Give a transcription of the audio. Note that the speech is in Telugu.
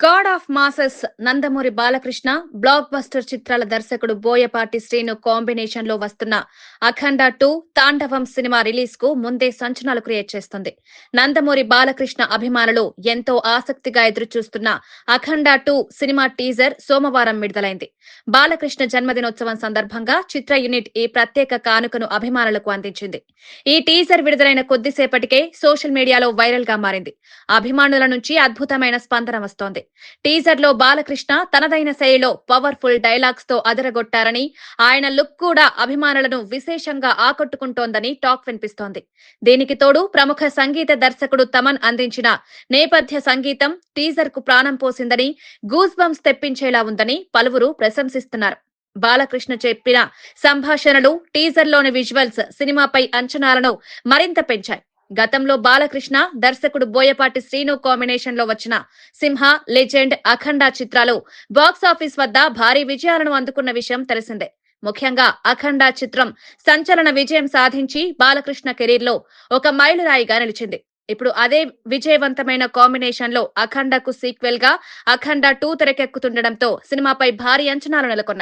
God of masses Nandamuri Balakrishna blockbuster చిత్రాల దర్శకుడు బోయపాటి శ్రీను కాంబినేషన్లో వస్తున్న అఖండ టూ తాండవం సినిమా రిలీజ్కు ముందే సంచలనాలు క్రియేట్ చేస్తుంది. నందమూరి బాలకృష్ణ అభిమానులు ఎంతో ఆసక్తిగా ఎదురుచూస్తున్న అఖండ టూ సినిమా టీజర్ సోమవారం విడుదలైంది. బాలకృష్ణ జన్మదినోత్సవం సందర్భంగా చిత్ర యూనిట్ ఈ ప్రత్యేక కానుకను అభిమానులకు అందించింది. ఈ టీజర్ విడుదలైన కొద్దిసేపటికే సోషల్ మీడియాలో వైరల్గా మారింది. అభిమానుల నుంచి అద్భుతమైన స్పందన వస్తోంది. టీజర్లో బాలకృష్ణ తనదైన శైలిలో పవర్ఫుల్ డైలాగ్స్తో అదరగొట్టారని ఆయన లుక్ కూడా అభిమానులను విశేషంగా ఆకట్టుకుంటోందని టాక్ వినిపిస్తోంది. దీనికి తోడు ప్రముఖ సంగీత దర్శకుడు తమన్ అందించిన నేపథ్య సంగీతం టీజర్కు ప్రాణం పోసిందని గూస్ బంప్స్ తెప్పించేలా ఉందని పలువురు ప్రశంసిస్తున్నారు. బాలకృష్ణ చెప్పిన సంభాషణలు టీజర్లోని విజువల్స్ సినిమాపై అంచనాలను మరింత పెంచాయి. గతంలో బాలకృష్ణ దర్శకుడు బోయపాటి శ్రీను కాంబినేషన్లో వచ్చిన సింహ లెజెండ్ అఖండ చిత్రాలు బాక్స్ ఆఫీస్ వద్ద భారీ విజయాలను అందుకున్న విషయం తెలిసిందే. ముఖ్యంగా అఖండ చిత్రం సంచలన విజయం సాధించి బాలకృష్ణ కెరీర్లో ఒక మైలురాయిగా నిలిచింది. ఇప్పుడు అదే విజయవంతమైన కాంబినేషన్లో అఖండకు సీక్వెల్గా అఖండ టూ తెరకెక్కుతుండటంతో సినిమాపై భారీ అంచనాలు నెలకొన్నాయి.